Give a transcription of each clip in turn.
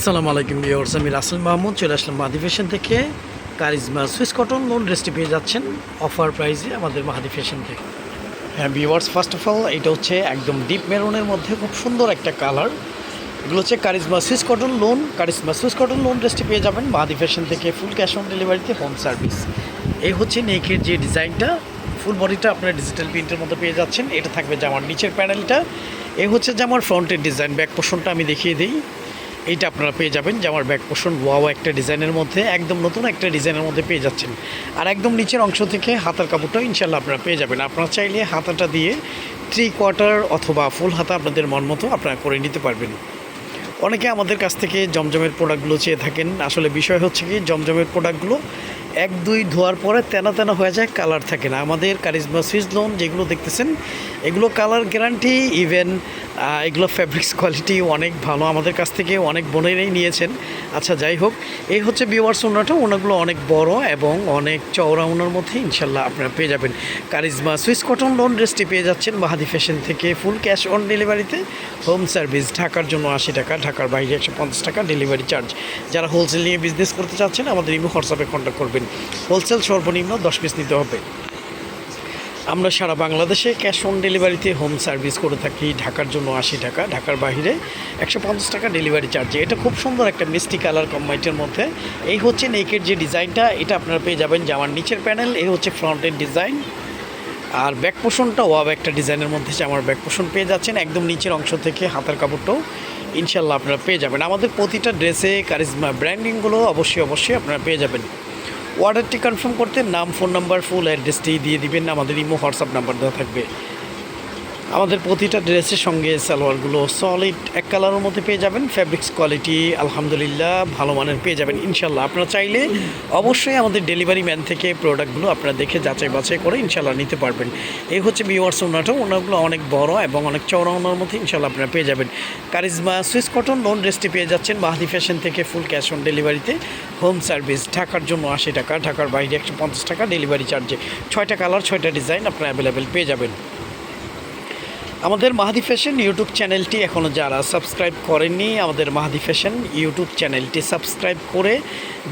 আসসালামু আলাইকুম ভিউয়ার্স, আমি রাসেল মাহমুদ, চলে আসলাম মাহাদি ফ্যাশন থেকে। কারিজমা সুইস কটন লোন ড্রেসটি পেয়ে যাচ্ছেন অফার প্রাইসে আমাদের মাহাদি ফ্যাশন থেকে। হ্যাঁ ভিউয়ার্স ফার্স্ট অফ অল এটা হচ্ছে একদম ডিপ মেরুনের মধ্যে খুব সুন্দর একটা কালার এগুলো হচ্ছে charisma Swiss cotton lawn charisma Swiss cotton lawn ড্রেসটি পেয়ে যাবেন মাহাদি ফ্যাশন থেকে ফুল ক্যাশ অন ডেলিভারিতে হোম সার্ভিস এই হচ্ছে নেকের যে ডিজাইনটা ফুল বডিটা আপনার ডিজিটাল প্রিন্টের মধ্যে পেয়ে যাচ্ছেন। এটা থাকবে জামার নিচের প্যানেলটা এই হচ্ছে জামার ফ্রন্টের ডিজাইন ব্যাক পোর্শনটা আমি দেখিয়ে দিই। এইটা আপনারা পেয়ে যাবেন যে আমার ব্যাক পোষণ ওয়াও একটা ডিজাইনের মধ্যে, একদম নতুন একটা ডিজাইনের মধ্যে পেয়ে যাচ্ছেন। আর একদম নিচের অংশ থেকে হাতার কাপড়টা ইনশাল্লাহ আপনারা পেয়ে যাবেন। আপনারা চাইলে হাতাটা দিয়ে থ্রি কোয়ার্টার অথবা ফুল হাতা আপনাদের মন মতো আপনারা করে নিতে পারবেন। অনেকে আমাদের কাছ থেকে জমজমের প্রোডাক্টগুলো চেয়ে থাকেন। আসলে বিষয় হচ্ছে কি, জমজমের প্রোডাক্টগুলো এক, দুই ধোয়ার পরে তেনা তেনা হয়ে যায়, কালার থাকে না। আমাদের কারিজমা সুইচ লোন যেগুলো দেখতেছেন, এগুলো কালার গ্যারান্টি ইভেন এগুলো ফ্যাব্রিক্স কোয়ালিটি অনেক ভালো আমাদের কাছ থেকে, অনেক বোনেরাই নিয়েছেন। আচ্ছা যাই হোক, এই হচ্ছে বিওয়ার্স ওনাটা, ওনাগুলো অনেক বড় এবং অনেক চওড়া ওনার মধ্যে ইনশাল্লাহ আপনারা পেয়ে যাবেন। কারিজমা সুইস কটন লোন ড্রেসটি পেয়ে যাচ্ছেন বাহাদি ফ্যাশন থেকে ফুল ক্যাশ অন ডেলিভারিতে হোম সার্ভিস ঢাকার জন্য আশি টাকা, ঢাকার বাইরে একশো পঞ্চাশ টাকা ডেলিভারি চার্জ যারা হোলসেল নিয়ে বিজনেস করতে চাচ্ছেন, আমাদের ইমো হোয়াটসঅ্যাপে কন্ট্যাক্ট করবেন। হোলসেল সর্বনিম্ন দশ পিস নিতে হবে। আমরা সারা বাংলাদেশে ক্যাশ অন ডেলিভারিতে হোম সার্ভিস করে থাকি। ঢাকার জন্য আশি টাকা, ঢাকার বাইরে একশো পঞ্চাশ টাকা ডেলিভারি চার্জে। এটা খুব সুন্দর একটা মিষ্টি কালার কম্বাইটের মধ্যে। এই হচ্ছে নেকের যে ডিজাইনটা, এটা আপনারা পেয়ে যাবেন জামার নিচের প্যানেল, এই হচ্ছে ফ্রন্টের ডিজাইন। আর ব্যাক পোষণটা ওয়াব একটা ডিজাইনের মধ্যে আমার ব্যাক পোষণ পেয়ে যাচ্ছেন, একদম নিচের অংশ থেকে হাতার কাপড়টাও ইনশাল্লাহ আপনারা পেয়ে যাবেন। আমাদের প্রতিটা ড্রেসে কারিজমা ব্র্যান্ডিংগুলো অবশ্যই অবশ্যই আপনারা পেয়ে যাবেন। অর্ডারটি কনফার্ম করতে নাম, ফোন নাম্বার, ফুল অ্যাড্রেসটি দিয়ে দিবেন। আমাদের ইমো, হোয়াটসঅ্যাপ নাম্বার দেওয়া থাকবে। আমাদের প্রতিটা ড্রেসের সঙ্গে সালোয়ারগুলো সলিড এক কালারের মধ্যে পেয়ে যাবেন ফ্যাব্রিক্স কোয়ালিটি আলহামদুলিল্লাহ ভালো মানের পেয়ে যাবেন ইনশাল্লাহ। আপনারা চাইলে অবশ্যই আমাদের ডেলিভারি ম্যান থেকে প্রোডাক্টগুলো আপনারা দেখে যাচাই বাছাই করে ইনশাল্লাহ নিতে পারবেন। এই হচ্ছে বিওয়ার্স ওনাটা, ওনাগুলো অনেক বড় এবং অনেক চওড়া ওনার মধ্যে ইনশাল্লাহ আপনারা পেয়ে যাবেন। কারিজমা সুইস কটন লোন ড্রেসটি পেয়ে যাচ্ছেন মাহাদি ফ্যাশন থেকে ফুল ক্যাশ অন ডেলিভারিতে হোম সার্ভিস ঢাকার জন্য আশি টাকা, ঢাকার বাইরে একশো পঞ্চাশ টাকা ডেলিভারি চার্জে ছয়টা কালার ছয়টা ডিজাইন আপনারা অ্যাভেলেবেল পেয়ে যাবেন। আমাদের মাহাদি ফ্যাশন ইউটিউব চ্যানেলটি এখনও যারা সাবস্ক্রাইব করেননি, আমাদের মাহাদি ফ্যাশন ইউটিউব চ্যানেলটি সাবস্ক্রাইব করে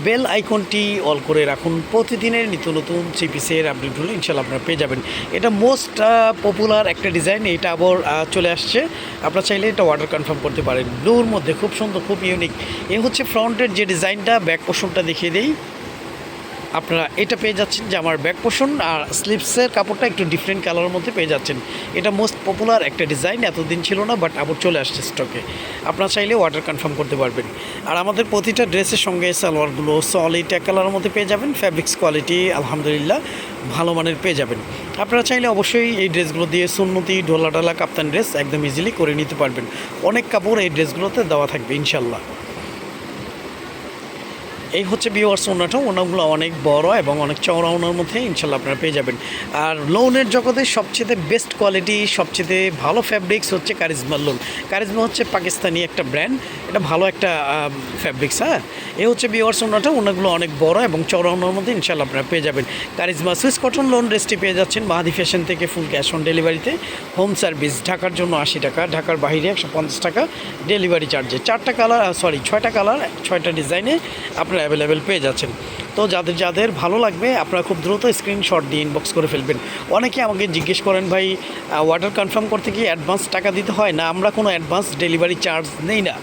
বেল আইকনটি অল করে রাখুন। প্রতিদিনের নিত্য নতুন থ্রি পিসের আপডেটগুলো ইনশাল্লাহ আপনারা পেয়ে যাবেন। এটা মোস্ট পপুলার একটা ডিজাইন এটা আবার চলে আসছে। আপনারা চাইলে এটা অর্ডার কনফার্ম করতে পারেন। ব্লুর মধ্যে খুব সুন্দর, খুব ইউনিক এ হচ্ছে ফ্রন্টের যে ডিজাইনটা ব্যাক পোষণটা দেখিয়ে দিই। আপনারা এটা পেয়ে যাচ্ছেন যে আমার ব্যাক পোষণ আর স্লিপসের কাপড়টা একটু ডিফারেন্ট কালারের মধ্যে পেয়ে যাচ্ছেন। এটা মোস্ট পপুলার একটা ডিজাইন এতদিন ছিল না বাট আবার চলে আসছে স্টকে আপনারা চাইলে অর্ডার কনফার্ম করতে পারবেন। আর আমাদের প্রতিটা ড্রেসের সঙ্গে সালোয়ারগুলো সলিড এক কালারের মধ্যে পেয়ে যাবেন ফ্যাব্রিক্স কোয়ালিটি আলহামদুলিল্লাহ ভালো মানের পেয়ে যাবেন। আপনারা চাইলে অবশ্যই এই ড্রেসগুলো দিয়ে সুন্নতি ঢোলা ডালা কাপ্তান ড্রেস একদম ইজিলি করে নিতে পারবেন। অনেক কাপড় এই ড্রেসগুলোতে দেওয়া থাকবে ইনশাল্লাহ এই হচ্ছে বিওয়ার্স ওনাটা ওনাগুলো অনেক বড় এবং অনেক চওড়া ওনার মধ্যে ইনশাল্লাহ আপনারা পেয়ে যাবেন। আর লোনের জগতে সবচেয়ে বেস্ট কোয়ালিটি সবচেয়ে ভালো ফ্যাব্রিক্স হচ্ছে কারিজমা লোন কারিজমা হচ্ছে পাকিস্তানি একটা ব্র্যান্ড এটা ভালো একটা ফ্যাব্রিক্স হ্যাঁ? এ হচ্ছে বিওয়ার্স ওনাটা ওনাগুলো অনেক বড় এবং চওড়া ওনার মধ্যে ইনশাল্লাহ আপনারা পেয়ে যাবেন। কারিজমা সুইস কটন লোন ড্রেসটি পেয়ে যাচ্ছেন মাহাদি ফ্যাশন থেকে ফুল ক্যাশ অন ডেলিভারিতে হোম সার্ভিস ঢাকার জন্য আশি টাকা, ঢাকার বাইরে একশো পঞ্চাশ টাকা ডেলিভারি চার্জে চারটা কালার সরি ছয়টা কালার ছয়টা ডিজাইনে আপনারা অ্যাভেলেবেল পেয়ে যাচ্ছেন। তো যাদের যাদের ভালো লাগবে, আপনারা খুব দ্রুত স্ক্রিনশট দিয়ে ইনবক্স করে ফেলবেন। অনেকে আমাকে জিজ্ঞেস করেন, ভাই অর্ডার কনফার্ম করতে কি অ্যাডভান্স টাকা দিতে হয়? না, আমরা কোনো অ্যাডভান্স ডেলিভারি চার্জ নেই না।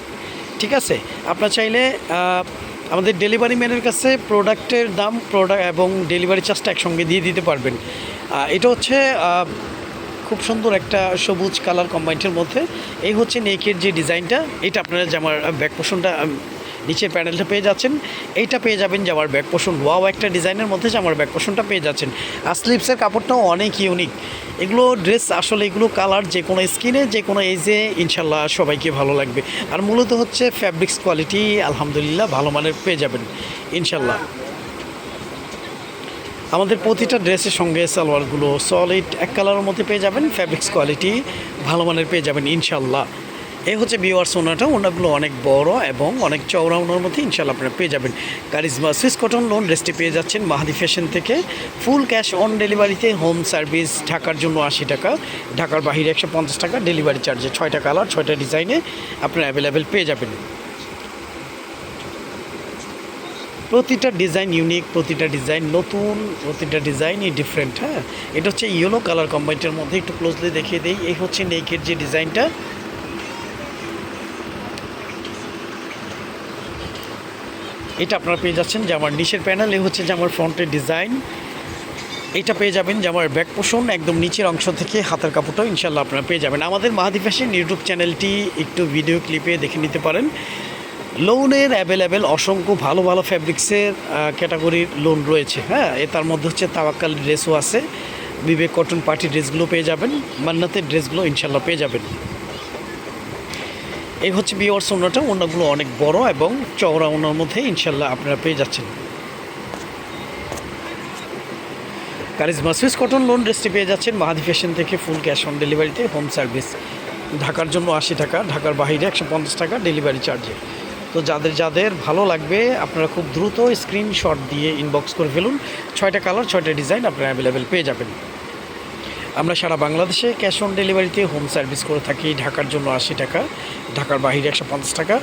ঠিক আছে? আপনারা চাইলে আমাদের ডেলিভারি ম্যানের কাছে প্রোডাক্টের দাম প্রোডাক্ট এবং ডেলিভারি চার্জটা একসঙ্গে দিয়ে দিতে পারবেন। এটা হচ্ছে খুব সুন্দর একটা সবুজ কালার কম্বাইন্টের মধ্যে। এই হচ্ছে নেকের যে ডিজাইনটা এটা আপনারা জামার ব্যাক পোষণটা নিচের প্যানেলটা পেয়ে যাচ্ছেন। এইটা পেয়ে যাবেন জামার ব্যাক পোষণ ওয়াও একটা ডিজাইনের মধ্যে জামার ব্যাক পোষণটা পেয়ে যাচ্ছেন। আর স্লিপসের কাপড়টাও অনেক ইউনিক এগুলো ড্রেস আসলে এগুলো কালার যে কোনো স্কিনে যে কোনো এজে ইনশাল্লাহ সবাইকে ভালো লাগবে। আর মূলত হচ্ছে ফ্যাব্রিক্স কোয়ালিটি আলহামদুলিল্লাহ ভালো মানের পেয়ে যাবেন, ইনশাল্লাহ। আমাদের প্রতিটা ড্রেসের সঙ্গে সালোয়ারগুলো সলিড এক কালারের মধ্যে পেয়ে যাবেন। ফ্যাব্রিক্স কোয়ালিটি ভালো মানের পেয়ে যাবেন, ইনশাল্লাহ। এই হচ্ছে বিওয়ার সোনাটা ওনাগুলো অনেক বড় এবং অনেক চওড়া ওনার মধ্যে ইনশাল্লাহ আপনারা পেয়ে যাবেন। কারিজমা সুইস কটন লোন ড্রেসটি পেয়ে যাচ্ছেন মাহাদি ফ্যাশন থেকে। ফুল ক্যাশ অন ডেলিভারিতে হোম সার্ভিস ঢাকার জন্য আশি টাকা, ঢাকার বাহিরে একশো পঞ্চাশ টাকা ডেলিভারি চার্জে ছয়টা কালার ছয়টা ডিজাইনে আপনারা অ্যাভেলেবেল পেয়ে যাবেন। প্রতিটা ডিজাইন ইউনিক প্রতিটা ডিজাইন নতুন, প্রতিটা ডিজাইনই ডিফারেন্ট হ্যাঁ? এটা হচ্ছে ইয়েলো কালার কম্বাইনটার মধ্যে একটু ক্লোজলি দেখিয়ে দিই। এই হচ্ছে নেকের যে ডিজাইনটা এটা আপনারা পেয়ে যাচ্ছেন যে আমার নিচের প্যানেল এ হচ্ছে যে আমার ফ্রন্টের ডিজাইন এটা পেয়ে যাবেন যে আমার ব্যাক পোষণ একদম নিচের অংশ থেকে হাতের কাপড়টাও ইনশাল্লাহ আপনারা পেয়ে যাবেন। আমাদের মাহাদি ইউটিউব চ্যানেলটি একটু ভিডিও ক্লিপে দেখে নিতে পারেন। লোনের অ্যাভেলেবেল অসংখ্য ভালো ভালো ফ্যাব্রিক্সের ক্যাটাগরির লোন রয়েছে হ্যাঁ? এ তার মধ্যে হচ্ছে তাওয়াক্কাল ড্রেসও আছে। বিবেক কটন পার্টি ড্রেসগুলো পেয়ে যাবেন। মান্নাতের ড্রেসগুলো ইনশাল্লাহ পেয়ে যাবেন। এই হচ্ছে বিওয়ার্স ওনাটা ওনাগুলো অনেক বড় এবং চওড়া ওনার মধ্যে ইনশাল্লাহ আপনারা পেয়ে যাচ্ছেন। কারিজমা সুইস কটন লোন ড্রেসটি পেয়ে যাচ্ছেন, মাহাদি ফ্যাশন থেকে ফুল ক্যাশ অন ডেলিভারিতে হোম সার্ভিস ঢাকার জন্য আশি টাকা, ঢাকার বাইরে একশো পঞ্চাশ টাকা ডেলিভারি চার্জে তো যাদের যাদের ভালো লাগবে, আপনারা খুব দ্রুত স্ক্রিনশট দিয়ে ইনবক্স করে ফেলুন। ছয়টা কালার ছয়টা ডিজাইন আপনারা অ্যাভেলেবেল পেয়ে যাবেন। আমরা সারা বাংলাদেশে ক্যাশ অন ডেলিভারিতে হোম সার্ভিস করে থাকি ঢাকার জন্য আশি টাকা, ঢাকার বাইরে একশো পঞ্চাশ টাকা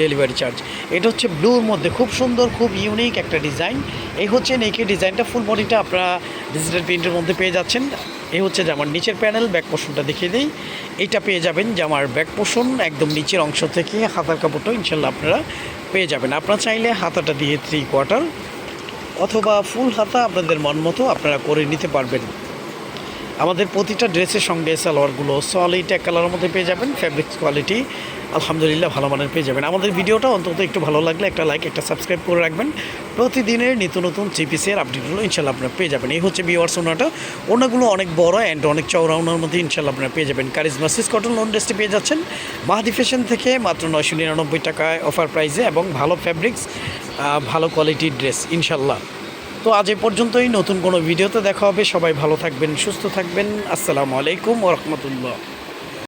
ডেলিভারি চার্জ। এটা হচ্ছে ব্লুর মধ্যে খুব সুন্দর, খুব ইউনিক একটা ডিজাইন। এই হচ্ছে নেকের ডিজাইনটা ফুল বডিটা আপনারা ডিজিটাল প্রিন্টের মধ্যে পেয়ে যাচ্ছেন। এই হচ্ছে জামার নিচের প্যানেল ব্যাক পোষণটা দেখিয়ে দিই। এইটা পেয়ে যাবেন জামার ব্যাক পোষণ একদম নিচের অংশ থেকে হাতার কাপড়টা ইনশাল্লাহ আপনারা পেয়ে যাবেন। আপনারা চাইলে হাতাটা দিয়ে থ্রি কোয়ার্টার অথবা ফুল হাতা আপনাদের মন মতো আপনারা করে নিতে পারবেন। আমাদের প্রতিটা ড্রেসের সঙ্গে সালোয়ারগুলো সলিড এক কালারের মধ্যে পেয়ে যাবেন ফ্যাব্রিক্স কোয়ালিটি আলহামদুলিল্লাহ ভালো মানের পেয়ে যাবেন। আমাদের ভিডিওটা অন্তত একটু ভালো লাগলে একটা লাইক একটা সাবস্ক্রাইব করে রাখবেন। প্রতিদিনের নিত্য নতুন চিপিসের আপডেটগুলো ইনশাল্লাহ আপনারা পেয়ে যাবেন। এই হচ্ছে বিওয়ার্স ওনাটা। ওনাগুলো অনেক বড় অ্যান্ড অনেক চওড়া ওনার মধ্যে ইনশাল্লাহ আপনারা পেয়ে যাবেন। কারিজমা সিস কটন লোন ড্রেসটি পেয়ে যাচ্ছেন। মাহাদি ফ্যাশন থেকে মাত্র নয়শো নিরানব্বই টাকায় অফার প্রাইসে এবং ভালো ফ্যাব্রিক্স ভালো কোয়ালিটির ড্রেস ইনশাল্লাহ তো আজ এ পর্যন্তই। নতুন কোনো ভিডিওতে দেখা হবে। সবাই ভালো থাকবেন, সুস্থ থাকবেন। আসসালামু আলাইকুম ওরহমতুল্লাহ